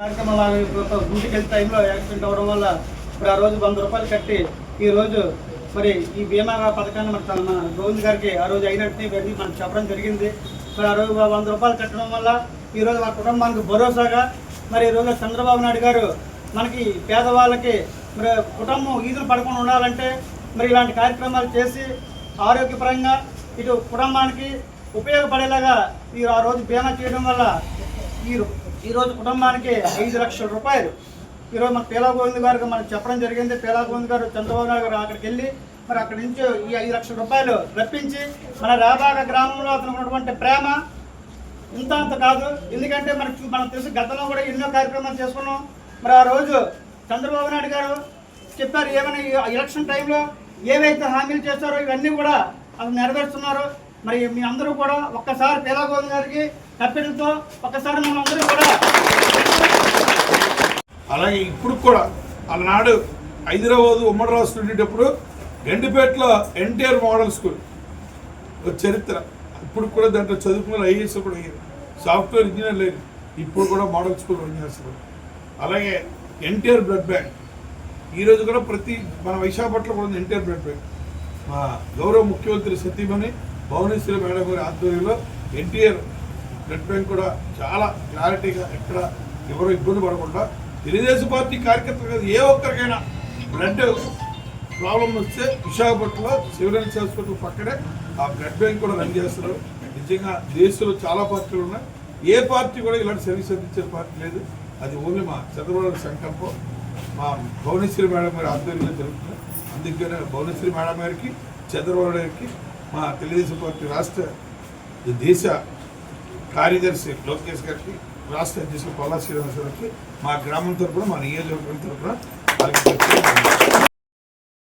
కార్యక్రమం టైంలో యాక్సిడెంట్ అవ్వడం వల్ల ఇప్పుడు ఆ రోజు వంద రూపాయలు కట్టి ఈ రోజు మరి ఈ బీమా పథకాన్ని మన తన గోవింద్ గారికి ఆ రోజు అయినట్టు ఇవన్నీ మనం చెప్పడం జరిగింది. మరి ఆ రోజు వంద రూపాయలు కట్టడం వల్ల ఈరోజు ఆ మా కుటుంబానికి భరోసాగా మరి ఈ రోజు చంద్రబాబు నాయుడు గారు మనకి పేదవాళ్ళకి మరి కుటుంబం ఈదులు పడకుండా ఉండాలంటే మరి ఇలాంటి కార్యక్రమాలు చేసి ఆరోగ్యపరంగా ఇటు కుటుంబానికి ఉపయోగపడేలాగా ఈ ఆ రోజు బీమా చేయడం వల్ల ఈ ఈరోజు కుటుంబానికి ఐదు లక్షల రూపాయలు. ఈరోజు మన పేలా గోవింద్ గారికి మనకు చెప్పడం జరిగింది. పేలా గోవింద్ గారు చంద్రబాబు నాయుడు గారు అక్కడికి వెళ్ళి మరి అక్కడి నుంచి ఈ ఐదు లక్షల రూపాయలు రప్పించి మన రాబాగ గ్రామంలో అతను ఉన్నటువంటి ప్రేమ ఇంత అంత కాదు. ఎందుకంటే మనకు మనం తెలుసు గతంలో కూడా ఎన్నో కార్యక్రమాలు చేసుకున్నాం. మరి ఆ రోజు చంద్రబాబు నాయుడు గారు చెప్పారు ఏమైనా ఎలక్షన్ టైంలో ఏవైతే హామీలు చేస్తారో ఇవన్నీ కూడా అసలు నెరవేరుస్తున్నారు. మరి మీ అందరూ కూడా ఒక్కసారి పేలా గారికి కప్పెడుతో ఒక్కసారి మనం అందరూ కూడా అలాగే ఇప్పుడు కూడా అలనాడు హైదరాబాద్ ఉమ్మడి రాష్ట్రం ఉండేటప్పుడు గండిపేటలో ఎన్టీఆర్ మోడల్ స్కూల్. ఒక చరిత్ర. ఇప్పుడు కూడా దాంట్లో చదువుకున్న ఐఏఎస్ కూడా అయ్యారు. సాఫ్ట్వేర్ ఇంజనీర్ లేదు. ఇప్పుడు కూడా మోడల్ స్కూల్ రన్ చేస్తున్నారు. అలాగే ఎన్టీఆర్ బ్లడ్ బ్యాంక్. ఈరోజు కూడా ప్రతి మన వైశాఖపట్నం కూడా ఎన్టీఆర్ బ్లడ్ బ్యాంక్. మా గౌరవ ముఖ్యమంత్రి సతీమణి భువనేశ్వరి మేడం గారి ఆధ్వర్యంలో ఎన్టీఆర్ బ్లడ్ బ్యాంక్ కూడా చాలా క్లారిటీగా ఎక్కడ ఎవరు ఇబ్బంది పడకుండా తెలుగుదేశం పార్టీ కార్యకర్తలు కాదు ఏ ఒక్కరికైనా బ్లడ్ ప్రాబ్లం వస్తే విశాఖపట్నంలో శివరెన్స్ హాస్పిటల్ పక్కనే ఆ బ్లడ్ బ్యాంక్ కూడా రన్ చేస్తున్నారు. నిజంగా దేశంలో చాలా పార్టీలు ఉన్నాయి. ఏ పార్టీ కూడా ఇలాంటి సర్వీస్ అందించే పార్టీ లేదు. అది ఓన్లీ మా చంద్రబాబు సంకల్పం. మా భువనేశ్వరి మేడం గారి ఆధ్వర్యంలో జరుగుతుంది. అందుకనే భువనేశ్వరి మేడం గారికి చంద్రబాబు గారికి మా తెలుగుదేశం పార్టీ రాష్ట్ర దేశ కార్యదర్శి లోకేష్ గారికి రాష్ట్ర అధ్యక్షులు పల్లా శ్రీనివాసరావుకి మా గ్రామం తరఫున మా నియోజకవర్గం తరఫున వాళ్ళకి